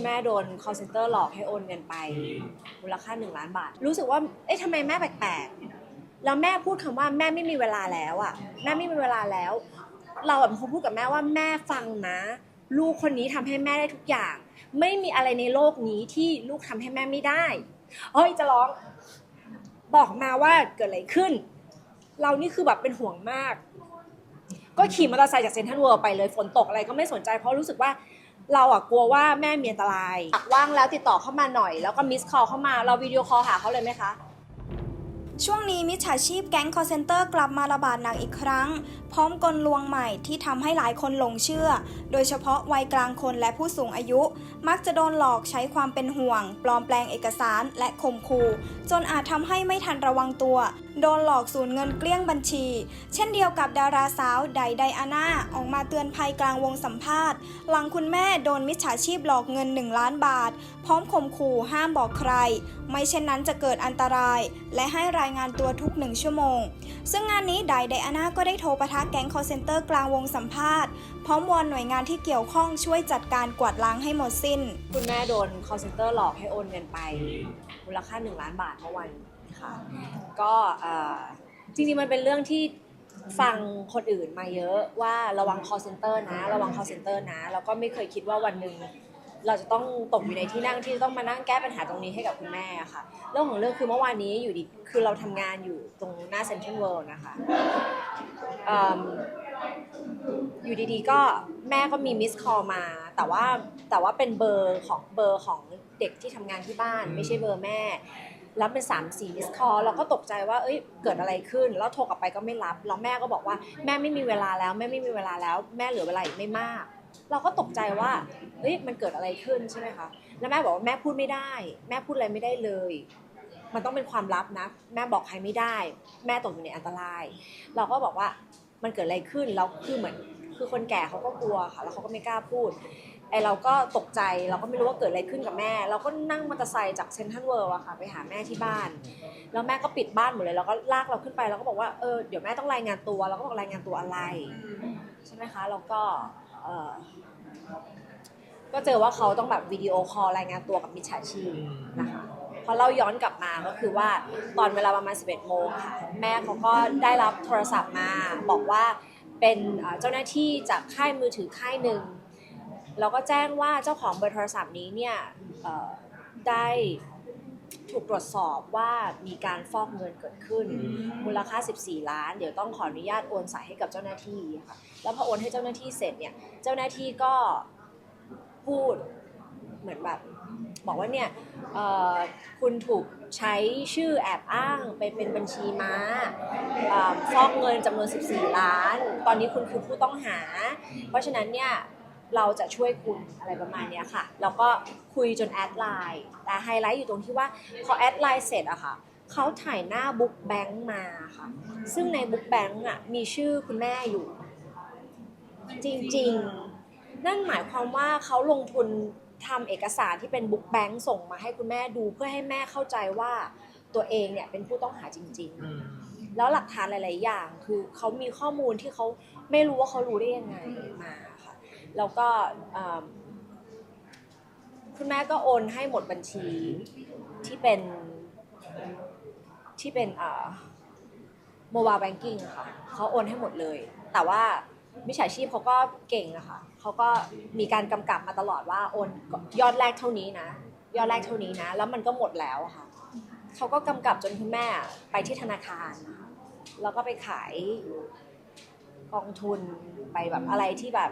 คุณแม่โดน call center หลอกให้โอนเงินไป มูลค่า 1 ล้านบาท รู้สึกว่า เอ๊ะทำไมแม่แปลกๆ แล้วแม่พูดคำว่าแม่ไม่มีเวลาแล้วอะ แม่ไม่มีเวลาแล้ว เราแบบพูดกับแม่ว่าแม่ฟังนะ ลูกคนนี้ทำให้แม่ได้ทุกอย่าง ไม่มีอะไรในโลกนี้ที่ลูกทำให้แม่ไม่ได้เฮ้ยจะร้อง บอกมาว่าเกิดอะไรขึ้น เรานี่คือแบบเป็นห่วงมาก ก็ขี่มอเตอร์ไซค์จากเซนทรัลเวิลด์ไปเลยฝนตกอะไรก็ไม่สนใจเพราะรู้สึกว่า เราอะกลัวว่าแม่มีอันตรายอยากว่างแล้วติดต่อเข้ามาหน่อย แล้วก็มิสคอลเข้ามาเราวิดีโอคอลหาเขาเลยไหมคะช่วงนี้มิจฉาชีพแก๊งคอร์เซนเตอร์กลับมาระบาดหนักอีกครั้ง พร้อมกลลวงใหม่ที่ทำให้หลายคนหลงเชื่อ โดยเฉพาะวัยกลางคนและผู้สูงอายุ มักจะโดนหลอกใช้ความเป็นห่วง ปลอมแปลงเอกสารและข่มขู่จนอาจทำให้ไม่ทันระวังตัวโดนหลอกสูญเงินเกลี้ยงบัญชี เช่นเดียวกับดาราสาวไดไดอาน่าออกมาเตือนภัยกลางวงสัมภาษณ์ หลังคุณแม่โดนมิจฉาชีพหลอกเงิน 1 ล้านบาท พร้อมข่มขู่ห้ามบอกใคร ไม่เช่นนั้นจะเกิดอันตราย และให้รายงานตัวทุกหนึ่งชั่วโมง ซึ่งงานนี้ไดไดอาน่าก็ได้โทรประทะแก๊งคอเซนเตอร์กลางวงสัมภาษณ์พร้อมวอนหน่วยงานที่เกี่ยวข้องช่วยจัดการกวาดล้างให้หมดสิ้น คุณแม่โดน call center หลอกให้โอนเงินไปมูลค่า1ล้านบาทเมื่อวัน ค่ะ ก็เอ่อจริงๆมันเป็นเรื่องที่ฟังคนอื่นมาเยอะว่าระวัง call center นะ ระวัง call center นะแล้วก็ไม่เคยคิดว่าวันหนึ่งเราจะต้องตกอยู่ในที่นั่งที่ต้องมานั่งแก้ปัญหาตรงนี้ให้กับคุณแม่อะค่ะ เรื่องของเรื่องคือเมื่อวานนี้อยู่ดีคือเราทำงานอยู่ตรงหน้าเซ็นทรัลเวิลด์นะคะเอิ่มอยู่ดีๆก็แม่ก็มีมิสคอลมา แต่ว่าแต่ว่าเป็นเบอร์ของเบอร์ของเด็กที่ทำงานที่บ้าน ไม่ใช่เบอร์แม่ แล้วเป็น3ามสี่มิสคอลเราก็ตกใจว่าเอ้ยเกิดอะไรขึ้น แล้วโทรกลับไปก็ไม่รับแล้วแม่ก็บอกว่าแม่ไม่มีเวลาแล้วแม่ไม่มีเวลาแล้ว แม่เหลือเวลาอีกไม่มาก เราก็ตกใจว่าเอ้ยมันเกิดอะไรขึ้นใช่ไหมคะแล้วแม่บอกว่าแม่พูดไม่ได้ แม่พูดอะไรไม่ได้เลย มันต้องเป็นความลับนะ แม่บอกใครไม่ได้ แม่ตกอยู่ในอันตราย เราก็บอกว่ามันเกิดอะไรขึ้นแล้วคือเหมือนคือคนแก่เขาก็กลัวค่ะแล้วเขาก็ไม่กล้าพูด ไอเราก็ตกใจเราก็ไม่รู้ว่าเกิดอะไรขึ้นกับแม่ เราก็นั่งมอเตอร์ไซค์จากเซนทรัลเวิลด์อะค่ะไปหาแม่ที่บ้าน แล้วแม่ก็ปิดบ้านหมดเลย แล้วก็ลากเราขึ้นไปแล้วก็บอกว่าเออเดี๋ยวแม่ต้องรายงานตัวเราก็บอกรายงานตัวอะไร ใช่ไหมคะแล้วก็เออก็เจอว่าเขาต้องแบบวิดีโอคอลรายงานตัวกับมิจฉาชีพนะคะพอเราย้อนกลับมาก็คือว่าตอนเวลาประมาณ 11 โมงค่ะแม่เขาก็ได้รับโทรศัพท์มาบอกว่าเป็นเอ่อเจ้าหน้าที่จากค่ายมือถือค่ายหนึ่ง แล้วก็แจ้งว่าเจ้าของเบอร์โทรศัพท์นี้เนี่ยเอ่อได้ถูกตรวจสอบว่ามีการฟอกเงินเกิดขึ้น มูลค่า 14 ล้าน เดี๋ยวต้องขออนุญาตโอนสายให้กับเจ้าหน้าที่ค่ะแล้วพอโอนให้เจ้าหน้าที่เสร็จเนี่ยเจ้าหน้าที่ก็พูดเหมือนแบบบอกว่าเนี่ยเอ่อคุณถูกใช้ชื่อแอบอ้างไปเป็นบัญชีม้าเอ่อฟอกเงินจำนวน 14 ล้าน ตอนนี้คุณคือผู้ต้องหา เพราะฉะนั้นเนี่ย เราจะช่วยคุณอะไรประมาณเนี้ยค่ะ แล้วก็คุยจนแอดไลน์แต่ไฮไลท์อยู่ตรงที่ว่าพอแอดไลน์เสร็จอะค่ะเขาถ่ายหน้าบุ๊กแบงค์มาค่ะ ซึ่งในบุ๊กแบงค์อะมีชื่อคุณแม่อยู่ จริงๆ นั่นหมายความว่าเขาลงทุนทำเอกสารที่เป็นบุ๊กแบงค์ส่งมาให้คุณแม่ดูเพื่อให้แม่เข้าใจว่าตัวเองเนี่ยเป็นผู้ต้องหาจริง ๆ แล้วหลักฐานหลาย ๆ อย่าง คือเขามีข้อมูลที่เขาไม่รู้ว่าเขารู้ได้ยังไงมาค่ะ แล้วก็เอิ่มคุณแม่ก็โอนให้หมดบัญชีที่เป็นที่เป็นโมบายแบงกิ้งค่ะเขาโอนให้หมดเลย แต่ว่ามิจฉาชีพเขาก็เก่งอะค่ะเขาก็มีการกำกับมาตลอดว่าโอนยอดแรกเท่านี้นะ ยอดแรกเท่านี้นะ แล้วมันก็หมดแล้วอะค่ะเขาก็กำกับจนคุณแม่ไปที่ธนาคารนะคะแล้วก็ไปขายกองทุนไปแบบอะไรที่แบบ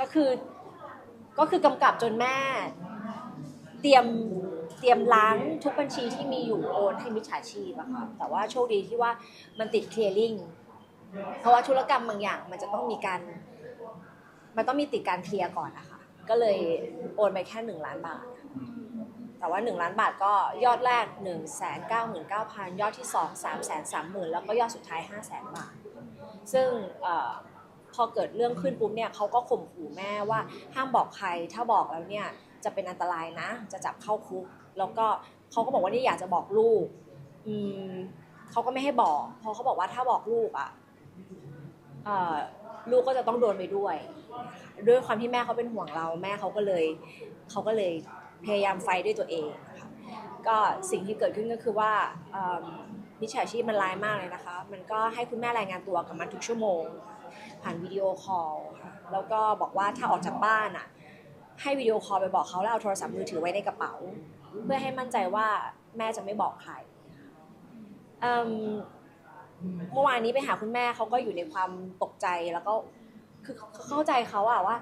ก็คือก็คือกำกับจนแม่ เตรียมเตรียมล้างทุกบัญชีที่มีอยู่โอนให้มิจฉาชีพอะค่ะแต่ว่าโชคดีที่ว่ามันติดเคลียร์ลิงเพราะว่าธุรกรรมบางอย่างมันจะต้องมีการ มันต้องมีติดการเคลียร์ก่อนนะคะก็เลยโอนไปแค่หนึ่งล้านบาท แต่ว่า 1 ล้านบาทก็ยอดแรก 1 9 9 9 0 0 0 ยอดที่ 2 3 3 0 0 0 0 แล้วก็ยอดสุดท้าย 5 0 0 0 0 0 บาท ซึ่งเออ พอเกิดเรื่องขึ้นปุ๊บเนี่ยเขาก็ข่มขู่แม่ว่าห้ามบอกใคร ถ้าบอกแล้วเนี่ยจะเป็นอันตรายนะ จะจับเข้าคุก แล้วก็เขาก็บอกว่านี่อยากจะบอกลูก อืมเขาก็ไม่ให้บอก เพราะเขาบอกว่าถ้าบอกลูกอะลูกก็จะต้องโดนไปด้วย ด้วยความที่แม่เขาเป็นห่วงเราแม่เขาก็เลยเขาก็เลยพยายามไฟด้วยตัวเองค่ะก็สิ่งที่เกิดขึ้นก็คือว่ามิจฉาชีพมันร้ายมากเลยนะคะ มันก็ให้คุณแม่รายงานตัวกับมันทุกชั่วโมง ผ่านวิดีโอคอลค่ะแล้วก็บอกว่าถ้าออกจากบ้านอะ ให้วิดีโอคอลไปบอกเขาแล้วเอาโทรศัพท์มือถือไว้ในกระเป๋า เพื่อให้มั่นใจว่าแม่จะไม่บอกใครเมื่อวานนี้ไปหาคุณแม่เขาก็อยู่ในความตกใจแล้วก็คือเข้าใจเขาอะว่า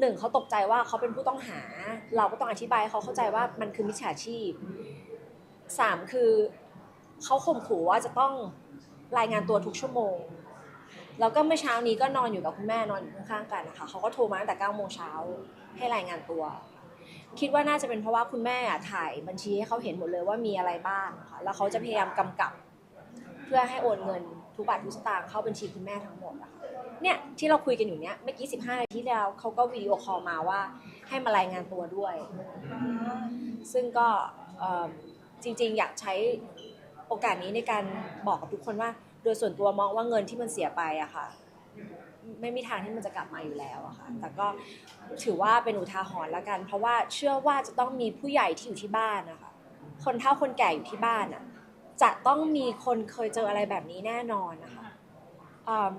หนึ่งเขาตกใจว่าเขาเป็นผู้ต้องหา เราก็ต้องอธิบายเขาเข้าใจว่ามันคือมิจฉาชีพสามคือเขาข่มขู่ว่าจะต้องรายงานตัวทุกชั่วโมง แล้วก็เมื่อเช้านี้ก็นอนอยู่กับคุณแม่นอนอยู่ข้างๆกันนะคะเขาก็โทรมาตั้งแต่9โมงเช้าให้รายงานตัว คิดว่าน่าจะเป็นเพราะว่าคุณแม่อะถ่ายบัญชีให้เขาเห็นหมดเลยว่ามีอะไรบ้างค่ะแล้วเขาจะพยายามกำกับ เพื่อให้โอนเงินทุกบาททุกสตางค์เข้าบัญชีคุณแม่ทั้งหมดอะคะเนี่ยที่เราคุยกันอยู่เนี้ยเมื่อกี้ 15 นาทีที่แล้วเขาก็วิดีโอคอลมาว่าให้มารายงานตัวด้วย ซึ่งก็จริงๆ อยากใช้โอกาสนี้ในการบอกกับทุกคนว่า โดยส่วนตัวมองว่าเงินที่มันเสียไปอะค่ะ ไม่มีทางที่มันจะกลับมาอยู่แล้วอะค่ะ แต่ก็ถือว่าเป็นอุทาหรณ์ละกัน เพราะว่าเชื่อว่าจะต้องมีผู้ใหญ่ที่อยู่ที่บ้านนะคะคนเฒ่าคนแก่อยู่ที่บ้านอะจะต้องมีคนเคยเจออะไรแบบนี้แน่นอนนะคะ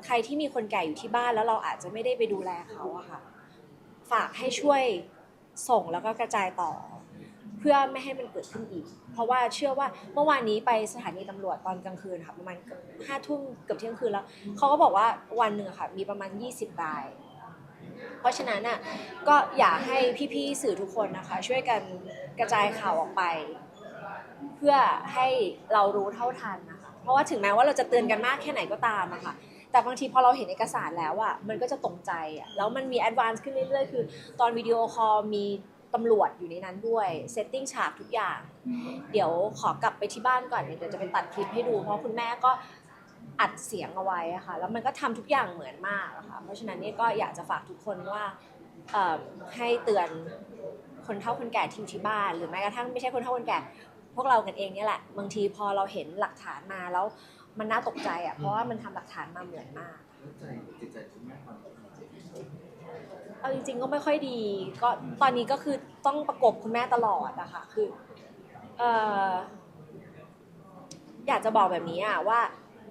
ใครที่มีคนแก่อยู่ที่บ้านแล้วเราอาจจะไม่ได้ไปดูแลเขาอะค่ะ ฝากให้ช่วยส่งแล้วก็กระจายต่อ พื่อไม่ให้มันเกิดขึ้นอีก เพราะว่าเชื่อว่าเมื่อวานนี้ไปสถานีตำรวจตอนกลางคืนค่ะประมาณเกือบห้าทุ่มเกือบเที่ยงคืนแล้วเขาก็บอกว่าวันหนึ่งค่ะ มีประมาณ 20ราย เพราะฉะนั้นน่ะก็อยากให้พี่ๆสื่อทุกคนนะคะ ช่วยกันกระจายข่าวออกไป เพื่อให้เรารู้เท่าทันนะคะเพราะว่าถึงแม้ว่าเราจะเตือนกันมากแค่ไหนก็ตามอะค่ะแต่บางทีพอเราเห็นเอกสารแล้วอะมันก็จะตกใจอะแล้วมันมีแอดวานซ์ขึ้นเรื่อยๆ คือ ตอนวิดีโอคอลมี ตำรวจอยู่ในนั้นด้วยเซตติ้งฉากทุกอย่าง เดี๋ยวขอกลับไปที่บ้านก่อนเดี๋ยวจะไปตัดคลิปให้ดู เพราะคุณแม่ก็อัดเสียงเอาไว้อะค่ะ แล้วมันก็ทำทุกอย่างเหมือนมากอะค่ะเพราะฉะนั้นเนี่ยก็อยากจะฝากทุกคนว่าเอ่อให้เตือนคนเฒ่าคนแก่ที่อยู่ที่บ้าน หรือแม้กระทั่งไม่ใช่คนเฒ่าคนแก่ พวกเรากันเองเนี่ยแหละบางทีพอเราเห็นหลักฐานมาแล้วมันน่าตกใจอะเพราะว่ามันทำหลักฐานมาเหมือนมากใจจิตใจคุณแม่ตอนนี้ เอาจริงๆก็ไม่ค่อยดี ก็ตอนนี้ก็คือต้องประกบคุณแม่ตลอดอะค่ะคือเอออยากจะบอกแบบนี้อะว่า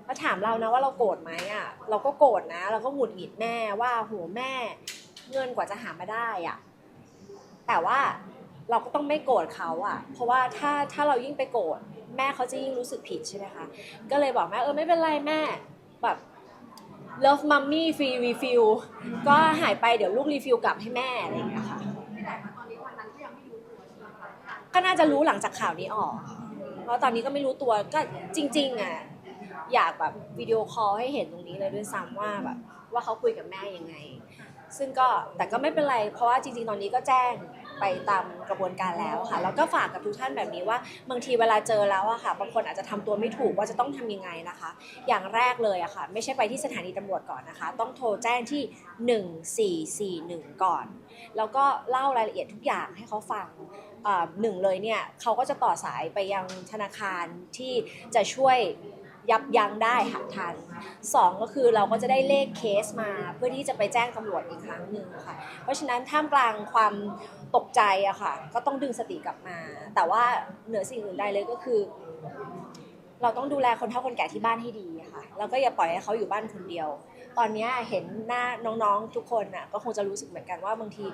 ถ้าถามเรานะว่าเราโกรธไหมอะเราก็โกรธนะ เราก็หงุดหงิดแม่ว่าโหแม่เงินกว่าจะหามาได้อะแต่ว่าเราก็ต้องไม่โกรธเขาอะเพราะว่าถ้าถ้าเรายิ่งไปโกรธแม่เขาจะยิ่งรู้สึกผิดใช่ไหมคะ ก็เลยบอกแม่เออไม่เป็นไรแม่แบบ love mommy free refill ก็หายไปเดี๋ยวลูกรีฟิลกลับให้แม่อะไรอย่างเงี้ยค่ะก็น่าจะรู้หลังจากข่าวนี้ออก เพราะตอนนี้ก็ไม่รู้ตัวก็จริง ๆอะอยากแบบวิดีโอคอลให้เห็นตรงนี้เลยด้วยซ้ำว่าแบบว่าเขาคุยกับแม่ยังไง ซึ่งก็แต่ก็ไม่เป็นไร เพราะว่าจริงๆตอนนี้ก็แจ้ง ไปตามกระบวนการแล้วค่ะแล้วก็ฝากกับทุกท่านแบบนี้ว่าบางทีเวลาเจอแล้วอะค่ะบางคนอาจจะทำตัวไม่ถูกว่าจะต้องทำยังไงนะคะ อย่างแรกเลยอะค่ะ ไม่ใช่ไปที่สถานีตำรวจก่อนนะคะ ต้องโทรแจ้งที่ 1441 ก่อน แล้วก็เล่ารายละเอียดทุกอย่างให้เขาฟังหนึ่งเลยเนี่ยเขาก็จะต่อสายไปยังธนาคารที่จะช่วย ยับยั้งได้หากทันสองก็คือเราก็จะได้เลขเคสมาเพื่อที่จะไปแจ้งตำรวจอีกครั้งหนึ่งค่ะ เพราะฉะนั้นท่ามกลางความตกใจอะค่ะ ก็ต้องดึงสติกลับมา แต่ว่าเหนือสิ่งอื่นใดเลยก็คือ เราต้องดูแลคนเฒ่าคนแก่ที่บ้านให้ดีค่ะแล้วก็อย่าปล่อยให้เขาอยู่บ้านคนเดียว ตอนนี้เห็นหน้าน้องๆทุกคนน่ะก็คงจะรู้สึกเหมือนกันว่าบางที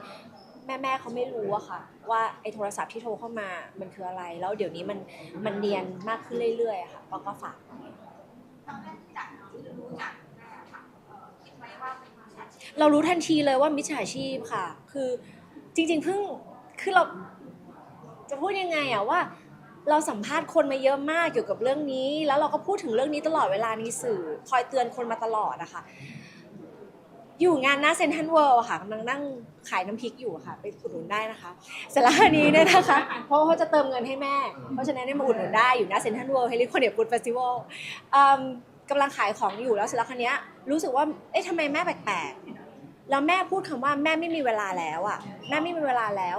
แม่ๆเขาไม่รู้อะค่ะ ว่าไอ้โทรศัพท์ที่โทรเข้ามามันคืออะไร แล้วเดี๋ยวนี้มันมันเนียนมากขึ้นเรื่อยๆค่ะก็ก็ฝาก เรารู้ทันทีเลยว่ามิจฉาชีพค่ะ คือจริงๆเพิ่งคือเราจะพูดยังไงอะว่า เราสัมภาษณ์คนมาเยอะมากเกี่ยวกับเรื่องนี้ แล้วเราก็พูดถึงเรื่องนี้ตลอดเวลาในสื่อ คอยเตือนคนมาตลอดอะค่ะอยู่งานหน้าเซนทันเวิลด์ค่ะกำลังนั่งขายน้ำพริกอยู่ค่ะ ไปอุดหนุนได้นะคะเสร็จแล้วอันนี้เนี่ยนะคะ เพราะเขาจะเติมเงินให้แม่ เพราะฉะนั้นเนี่ยมาอุดหนุนได้อยู่หน้าเซนทันเวิลด์เฮลิคอนเดียฟูดเฟสติวัลกำลังขายของอยู่แล้วเสร็จแล้วคันนี้รู้สึกว่าเอ๊ะทำไมแม่แปลกๆ แล้วแม่พูดคำว่าแม่ไม่มีเวลาแล้วอะ แม่ไม่มีเวลาแล้ว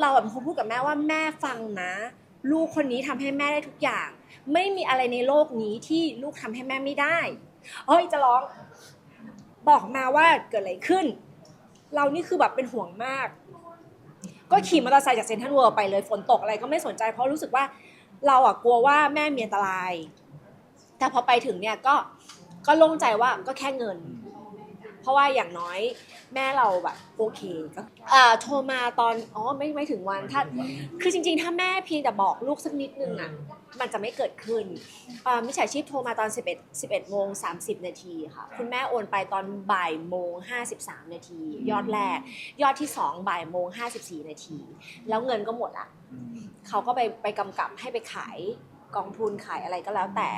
เราแบบเป็นคนพูดกับแม่ว่าแม่ฟังนะ ลูกคนนี้ทำให้แม่ได้ทุกอย่าง ไม่มีอะไรในโลกนี้ที่ลูกทำให้แม่ไม่ได้เฮ้ยจะร้อง บอกมาว่าเกิดอะไรขึ้น เรานี่คือแบบเป็นห่วงมาก ก็ขี่มอเตอร์ไซค์จากเซนทรัลเวิลด์ไปเลยฝนตกอะไรก็ไม่สนใจ เพราะรู้สึกว่าเราอะกลัวว่าแม่มีอันตราย แต่พอไปถึงเนี่ยก็ก็โล่งใจว่าก็แค่เงิน เพราะว่าอย่างน้อยแม่เราแบบโอเคก็อ่าโทรมาตอนอ๋อไม่ไม่ถึงวันถ้าคือจริง ๆ ถ้าแม่เพียงแต่บอกลูกสักนิดนึงอะมันจะไม่เกิดขึ้นอ่ามิจฉาชีพโทรมาตอน 11 11โมง30 นาทีค่ะ คุณแม่โอนไปตอนบ่ายโมง53 นาที ยอดแรก ยอดที่ 2 บ่ายโมง54 นาที แล้วเงินก็หมดอะเขาก็ไปไปกำกับให้ไปขาย กองทุนขายอะไรก็แล้วแต่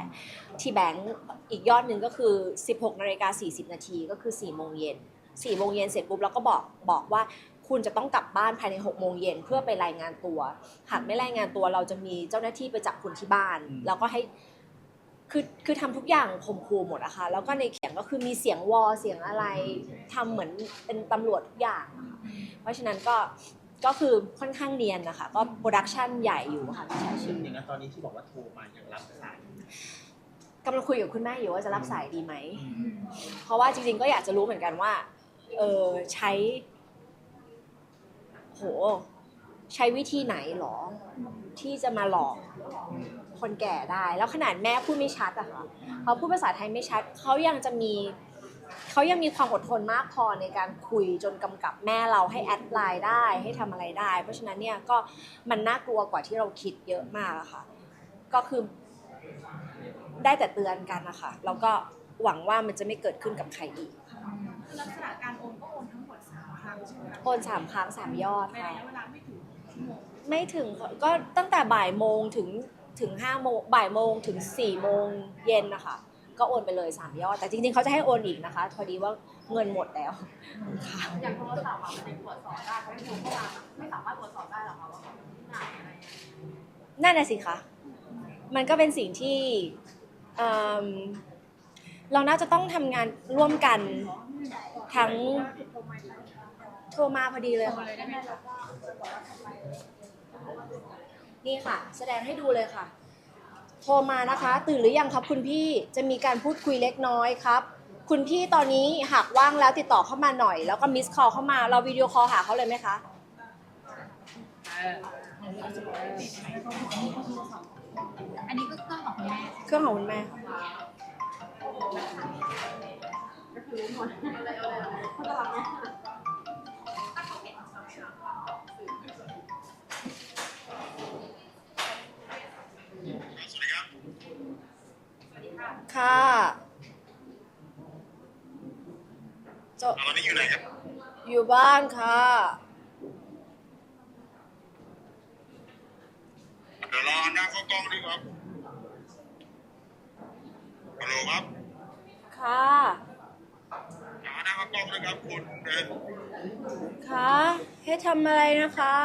ที่แบงก์อีกยอดหนึ่งก็คือ 16นาฬิกา40 นาทีก็คือ4โมงเย็น4โมงเย็นเสร็จปุ๊บแล้วก็บอกบอกว่าคุณจะต้องกลับบ้านภายใน6โมงเย็นเพื่อไปรายงานตัว หากไม่รายงานตัวเราจะมีเจ้าหน้าที่ไปจับคุณที่บ้าน แล้วก็ให้คือคือทำทุกอย่างข่มขู่หมดอะค่ะแล้วก็ในเขียงก็คือมีเสียงวอเสียงอะไรทำเหมือนเป็นตำรวจทุกอย่างอะค่ะเพราะฉะนั้นก็ ก็คือค่อนข้างเนียนนะคะ ก็โปรดักชันใหญ่อยู่ค่ะมิจฉาชีพอย่างนั้นตอนนี้ที่บอกว่าโทรมายังรับสายกำลังคุยกับคุณแม่อยู่ว่าจะรับสายดีไหม เพราะว่าจริงๆก็อยากจะรู้เหมือนกันว่า เออใช้ โห ใช้วิธีไหนหรอ ที่จะมาหลอกคนแก่ได้ แล้วขนาดแม่พูดไม่ชัดอะค่ะเขาพูดภาษาไทยไม่ชัด เขายังจะมี เขายังมีความอดทนมากพอในการคุยจนกำกับแม่เราให้แอดไลน์ได้ให้ทำอะไรได้ เพราะฉะนั้นเนี่ยก็มันน่ากลัวกว่าที่เราคิดเยอะมากอะค่ะ ก็คือได้แต่เตือนกันนะคะแล้วก็หวังว่ามันจะไม่เกิดขึ้นกับใครอีกลักษณะการโอนก็โอนทั้งหมดสามครั้งใช่ไหมคะโอนสามครั้งสามยอดในค่ะ ระยะเวลาไม่ถึงชั่วโมงไม่ถึงก็ตั้งแต่บ่ายโมงถึงถึงห้าโมงบ่ายโมงถึงสี่โมงเย็นนะคะ ก็โอนไปเลยสามยอด แต่จริงๆเขาจะให้โอนอีกนะคะ พอดีว่าเงินหมดแล้วค่ะอย่างโทรศัพท์อะมันจะตรวจสอบได้เพราะที่โทรเข้ามาไม่สามารถตรวจสอบได้หรอกคะว่าเขาเป็นที่ไหนอะไรยังไงนั่นน่ะสิคะมันก็เป็นสิ่งที่เอิ่มเราน่าจะต้องทำงานร่วมกันทั้งโทรมาพอดีเลยค่ะเลยได้ไหมคะนี่ค่ะ แสดงให้ดูเลยค่ะ โทรมานะคะ ตื่นหรือยังครับคุณพี่จะมีการพูดคุยเล็กน้อยครับ คุณพี่ตอนนี้หากว่างแล้วติดต่อเข้ามาหน่อย แล้วก็มิสคอลเข้ามาเราวิดีโอคอลหาเขาเลยไหมคะอันนี้ก็เครื่องของคุณแม่เครื่องของคุณแม่ค่ะ จบตอนนี้อยู่ไหนครับ อยู่บ้านค่ะ เดี๋ยวรอหน้าเข้ากล้องดีครับฮัลโหลครับค่ะหาหน้าเข้ากล้องด้วยครับคุณเดินค่ะให้ทำอะไรนะคะ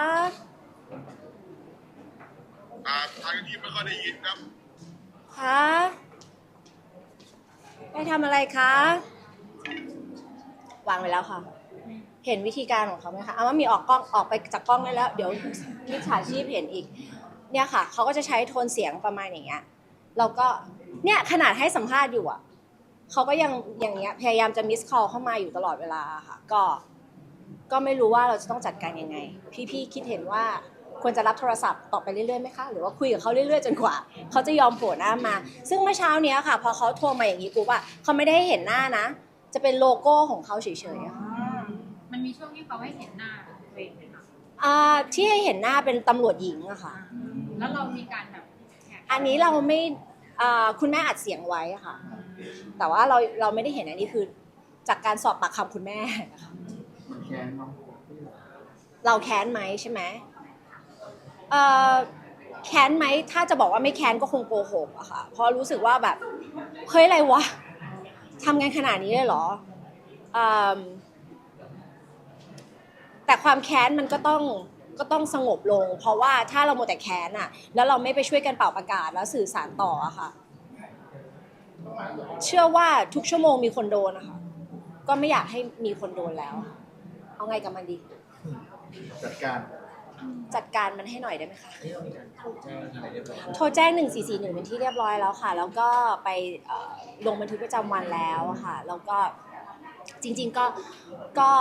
อ่าทางที่ไม่ค่อยได้ยินครับคะ ให้ทำอะไรคะ วางไปแล้วค่ะ เห็นวิธีการของเขาไหมคะเอาว่ามีออกกล้องออกไปจากกล้องได้แล้ว เดี๋ยวมิจฉาชีพเห็นอีก เนี่ยค่ะเขาก็จะใช้โทนเสียงประมาณอย่างเงี้ยเราก็เนี่ยขนาดให้สัมภาษณ์อยู่อะเขาก็ยังอย่างเงี้ยพยายามจะมิสคอลเข้ามาอยู่ตลอดเวลาค่ะ ก็ ก็ไม่รู้ว่าเราจะต้องจัดการยังไง พี่ๆคิดเห็นว่า ควรจะรับโทรศัพท์ต่อไปเรื่อยๆไหมคะ หรือว่าคุยกับเขาเรื่อยๆจนกว่า เขาจะยอมโผล่หน้ามา ซึ่งเมื่อเช้าเนี้ยค่ะ พอเขาโทรมาอย่างนี้ปุ๊บอะเขาไม่ได้ให้เห็นหน้านะ จะเป็นโลโก้ของเขาเฉยๆอะค่ะมันมีช่วงที่เขาให้เห็นหน้าตัวเองไหมคะอ่าที่ให้เห็นหน้าเป็นตำรวจหญิงอะค่ะ แล้วเรามีการแบบแท็กอันนี้เราไม่อ่าคุณแม่อัดเสียงไว้อะค่ะ แต่ว่าเราเราไม่ได้เห็นอันนี้คือ จากการสอบปากคำคุณแม่นะคะมันแค้นเนาะเราแค้นไหมใช่ไหมเอ่อ แค้นไหมถ้าจะบอกว่าไม่แค้นก็คงโกหกอะค่ะ เพราะรู้สึกว่าแบบเฮ้ยอะไรวะทำงานขนาดนี้เลยเหรออแต่ความแค้นมันก็ต้องก็ต้องสงบลง เพราะว่าถ้าเราโมแต่แค้นอะแล้วเราไม่ไปช่วยกันเป่าประกาศแล้วสื่อสารต่ออะค่ะ เชื่อว่าทุกชั่วโมงมีคนโดนนะคะก็ไม่อยากให้มีคนโดนแล้ว เอาไงกับมันดี จัดการ จัดการมันให้หน่อยได้ไหมคะ นี่เรามีการโทรแจ้งอะไรเรียบร้อยโทรแจ้ง 1441 เป็นที่เรียบร้อยแล้วค่ะ แล้วก็ไปเอ่อลงบันทึกประจำวันแล้วค่ะ แล้วก็จริง ๆ ก็ก็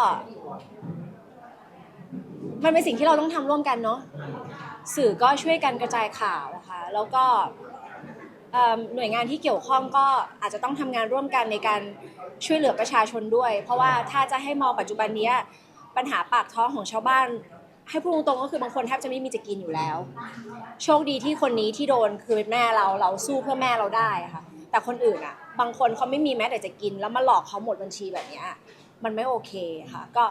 มันเป็นสิ่งที่เราต้องทำร่วมกันเนาะ สื่อก็ช่วยกันกระจายข่าวนะคะแล้วก็เอิ่มหน่วยงานที่เกี่ยวข้องก็อาจจะต้องทำงานร่วมกันในการช่วยเหลือประชาชนด้วย เพราะว่าถ้าจะให้มองปัจจุบันเนี้ยปัญหาปากท้องของชาวบ้าน ให้พูดตรงๆก็คือบางคนแทบจะไม่มีจะกินอยู่แล้ว โชคดีที่คนนี้ที่โดนคือเป็นแม่เราเราสู้เพื่อแม่เราได้ค่ะ แต่คนอื่นอะ บางคนเขาไม่มีแม้แต่จะกิน แล้วมาหลอกเขาหมดบัญชีแบบเนี้ยมันไม่โอเคค่ะ ก็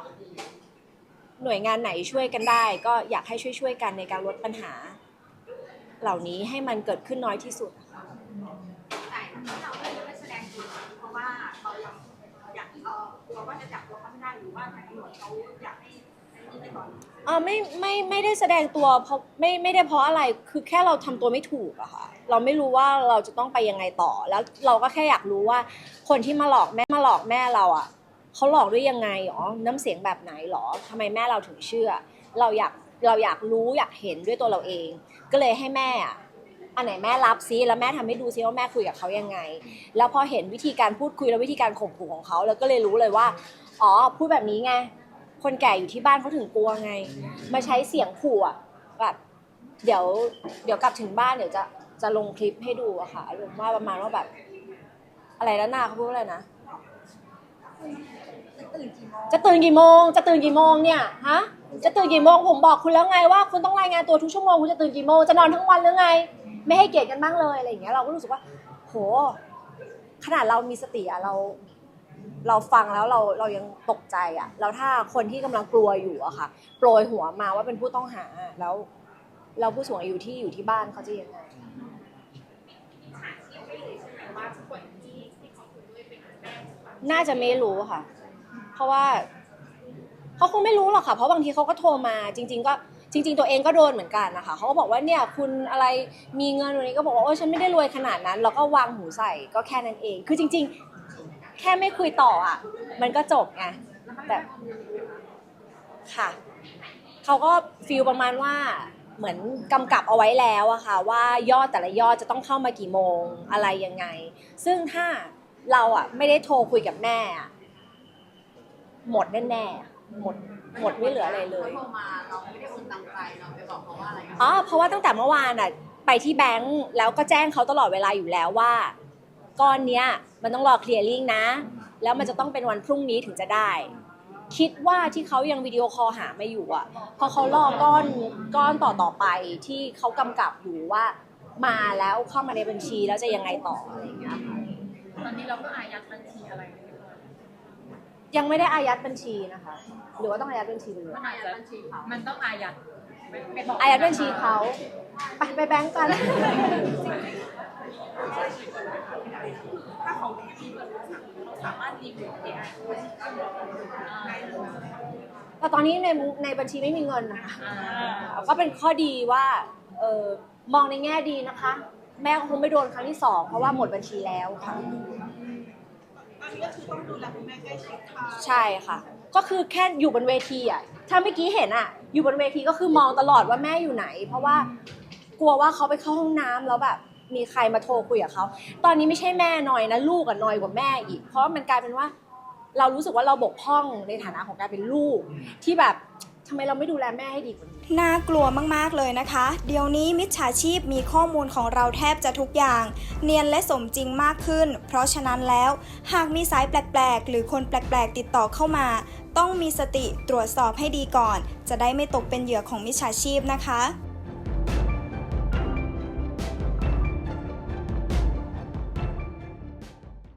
หน่วยงานไหนช่วยกันได้ ก็อยากให้ช่วยๆกันในการลดปัญหา เหล่านี้ให้มันเกิดขึ้นน้อยที่สุดแต่ที่เราไม่ได้แสดงตัวเพราะว่าเราอยากเออกลัวว่าจะจับตัวเขาไม่ได้หรือว่าทางตำรวจเขาอยากให้ให้นี่ไปก่อน เออไม่ไม่ไม่ได้แสดงตัวเพราะไม่ไม่ได้เพราะอะไรคือแค่เราทำตัวไม่ถูกอะค่ะเราไม่รู้ว่าเราจะต้องไปยังไงต่อ แล้วเราก็แค่อยากรู้ว่า คนที่มาหลอกแม่มาหลอกแม่เราอะเขาหลอกด้วยยังไงหรอน้ำเสียงแบบไหนหรอทำไมแม่เราถึงเชื่อ เราอยากเราอยากรู้อยากเห็นด้วยตัวเราเอง ก็เลยให้แม่อะอันไหนแม่รับซิแล้วแม่ทำให้ดูซิว่าแม่คุยกับเขายังไง แล้วพอเห็นวิธีการพูดคุยและวิธีการข่มขู่ของเขา แล้วก็เลยรู้เลยว่า อ๋อ พูดแบบนี้ไง คนแก่อยู่ที่บ้านเขาถึงกลัวไง มาใช้เสียงขู่อะแบบเดี๋ยวเดี๋ยวกลับถึงบ้านเดี๋ยวจะจะลงคลิปให้ดูอะค่ะลงว่าประมาณว่าแบบ อะไรแล้วนาเขาพูดว่าอะไรนะจะตื่นกี่โมง จะตื่นกี่โมงเนี่ยฮะจะตื่นกี่โมงผมบอกคุณแล้วไงว่าคุณต้องรายงานตัวทุกชั่วโมงคุณจะตื่นกี่โมงจะนอนทั้งวันหรือไง ไม่ให้เกียรติกันบ้างเลยอะไรอย่างเงี้ยเราก็รู้สึกว่า โห ขนาดเรามีสติอะเรา เราฟังแล้วเราเรายังตกใจอะแล้วถ้าคนที่กำลังกลัวอยู่อะค่ะโปรยหัวมาว่าเป็นผู้ต้องหาแล้วเราผู้สูงอายุที่อยู่ที่บ้านเขาจะยังไงน่าจะไม่รู้ค่ะ เพราะว่าเขาคงไม่รู้หรอกค่ะ เพราะบางทีเขาก็โทรมาจริง ๆ ก็จริง ๆ ตัวเองก็โดนเหมือนกันนะคะเขาก็บอกว่าเนี่ยคุณอะไรมีเงินวันนี้ก็บอกว่าโอ้ฉันไม่ได้รวยขนาดนั้น แล้วก็วางหูใส่ก็แค่นั้นเอง คือจริง ๆ แค่ไม่คุยต่ออะ มันก็จบไงแต่ค่ะเขาก็ฟีลประมาณว่าเหมือนกำกับเอาไว้แล้วอะค่ะ ว่ายอดแต่ละยอดจะต้องเข้ามากี่โมงอะไรยังไง ซึ่งถ้าเราอะไม่ได้โทรคุยกับแม่อะหมดแน่ๆหมดหมดไม่เหลืออะไรเลยโทรมาเราไม่ได้โอนตังใจเราไปบอกเขาว่าอะไรอะอ๋อเพราะว่าตั้งแต่เมื่อวานอะไปที่แบงก์แล้วก็แจ้งเขาตลอดเวลาอยู่แล้วว่า ก้อนเนี้ยมันต้องรอเคลียร์ลิงนะ แล้วมันจะต้องเป็นวันพรุ่งนี้ถึงจะได้ คิดว่าที่เขายังวิดีโอคอลหาไม่อยู่อะเพราะเขารอก้อนก้อนต่อต่อๆไปที่เขากำกับอยู่ว่ามาแล้วเข้ามาในบัญชีแล้วจะยังไงต่ออะไรอย่างเงี้ยค่ะตอนนี้เราก็อายัดบัญชีอะไรเรียบร้อยยังไม่ได้อายัดบัญชีนะคะ หรือว่าต้องอายัดบัญชีไปเลย มันอายัดบัญชีเขามันต้องอายัดไปบ อกอายัดบัญชีเขาไปไปแบงก์กันถ้าของที่เปิดบริษัทเราสามารถรีวิว AI แต่ตอนนี้ในในบัญชีไม่มีเงินนะคะก็เป็นข้อดีว่าเออมองในแง่ดีนะคะ แม่ก็คงไม่โดนครั้งที่สองเพราะว่าหมดบัญชีแล้วค่ะใช่ค่ะ ก็คือแค่อยู่บนเวทีอะถ้าเมื่อกี้เห็นอะ อยู่บนเวทีก็คือมองตลอดว่าแม่อยู่ไหน เพราะว่ากลัวว่าเขาไปเข้าห้องน้ำแล้วแบบมีใครมาโทรคุยกับเขาตอนนี้ไม่ใช่แม่หน่อยนะลูกอะหน่อยกว่าแม่อีก เพราะมันกลายเป็นว่า เรารู้สึกว่าเราบกพร่องในฐานะของการเป็นลูก ที่แบบำไมเราไม่ดูแลแม่ให้ดีกว่านี้ น่ากลัวมาก ๆ เลยนะคะ เดี๋ยวนี้มิจฉาชีพมีข้อมูลของเราแทบจะทุกอย่าง เนียนและสมจริงมากขึ้น เพราะฉะนั้นแล้ว หากมีสายแปลก ๆ หรือคนแปลก ๆ ติดต่อเข้ามา ต้องมีสติตรวจสอบให้ดีก่อน จะได้ไม่ตกเป็นเหยื่อของมิจฉาชีพนะคะ